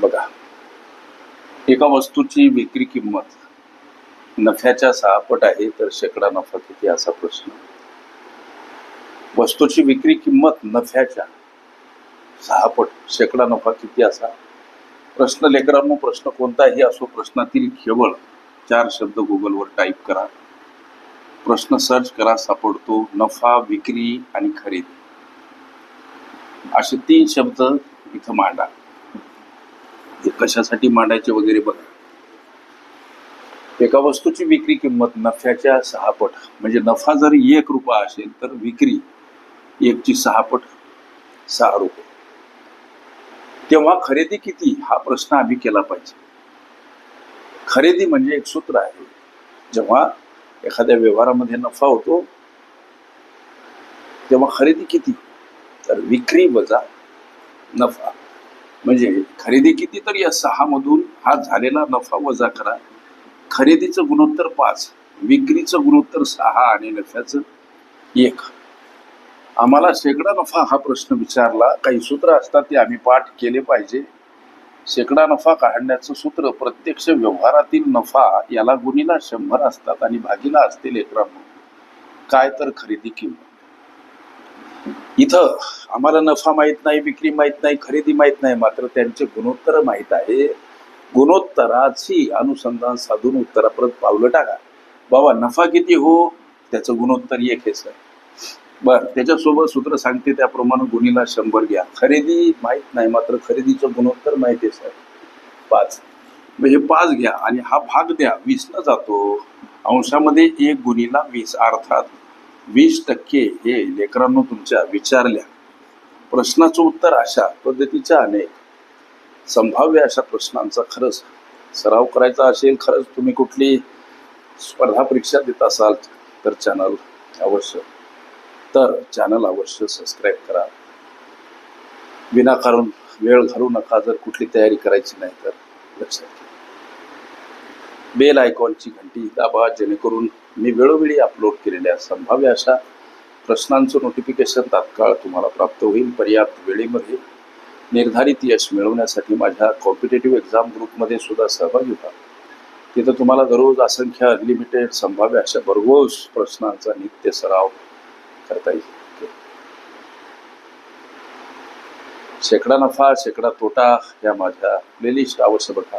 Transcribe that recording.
बघा. एका वस्तूची विक्री किंमत नफ्याच्या सहापट आहे तर शेकडा नफा किती असा प्रश्न. वस्तूची विक्री किंमत नफ्याच्या सहापट शेकडा नफा किती असा? प्रश्न लेकरांनो प्रश्न कोणताही असो प्रश्नातील केवळ चार शब्द गुगलवर टाईप करा. प्रश्न सर्च करा सापडतो नफा विक्री आणि खरेदी. असे तीन शब्द इथं मांडा. ते कशासाठी मांडायचे वगैरे बघा. एका वस्तूची विक्री किंमत नफ्याच्या सहा पट. म्हणजे नफा जर एक रुपया असेल तर विक्री एकची सहा पट सहा रुपये. तेव्हा खरेदी किती? हा प्रश्न आम्ही केला पाहिजे. खरेदी म्हणजे एक सूत्र आहे. जेव्हा एखाद्या व्यवहारामध्ये नफा होतो तेव्हा खरेदी किती? तर विक्री वजा नफा. म्हणजे खरेदी किती तर या सहामधून हा झालेला नफा वजा करा. खरेदीचं गुणोत्तर पाच विक्रीचं गुणोत्तर सहा आणि नफ्याचं एक. आम्हाला शेकडा नफा हा प्रश्न विचारला. काही सूत्र असतात ते आम्ही पाठ केले पाहिजे. शेकडा नफा काढण्याचं सूत्र प्रत्यक्ष व्यवहारातील नफा याला गुणीला शंभर असतात आणि भागीला असतील एकरांनो काय तर खरेदी किंमत. इथं आम्हाला नफा माहीत नाही विक्री माहीत नाही खरेदी माहीत नाही मात्र त्यांचे गुणोत्तर माहीत आहे. गुणोत्तराची अनुसंधान साधून उत्तरापर्यंत पावलं टाका. बाबा नफा किती हो? त्याचं गुणोत्तर एक हे सर. बर त्याच्यासोबत सूत्र सांगते त्याप्रमाणे गुणीला शंभर घ्या. खरेदी माहीत नाही मात्र खरेदीचं गुणोत्तर माहिती आहे सर. पाच. म्हणजे पाच घ्या आणि हा भाग द्या. वीसला जातो. अंशामध्ये एक गुणीला वीस अर्थात वीस टक्के हे लेकरांनो तुमच्या विचारल्या. प्रश्नाचं उत्तर अशा पद्धतीच्या अनेक. संभाव्य अशा प्रश्नांचा खरंच सराव करायचा असेल खरंच तुम्ही कुठली स्पर्धा परीक्षा देत असाल तर चॅनल अवश्य तर चॅनल अवश्य सबस्क्राईब करा. विनाकारण वेळ घालू नका जर कुठली तयारी करायची नाही तर लक्षात घ्या बेल आयकॉनची घंटी दाबा जेणेकरून मी वेळोवेळी अपलोड केलेल्या संभाव्य अशा प्रश्नांचं नोटिफिकेशन तात्काळ तुम्हाला प्राप्त होईल. पर्याप्त वेळेमध्ये निर्धारित यश मिळवण्यासाठी माझ्या कॉम्पिटेटिव्ह एक्झाम ग्रुपमध्ये सुद्धा सहभागी होता तिथं तुम्हाला दररोज असंख्य अनलिमिटेड संभाव्य अशा भरघोस प्रश्नांचा नित्य सराव करता येईल. शेकडा नफा शेकडा तोटा या माझ्या प्लेलिस्ट अवश्य बघा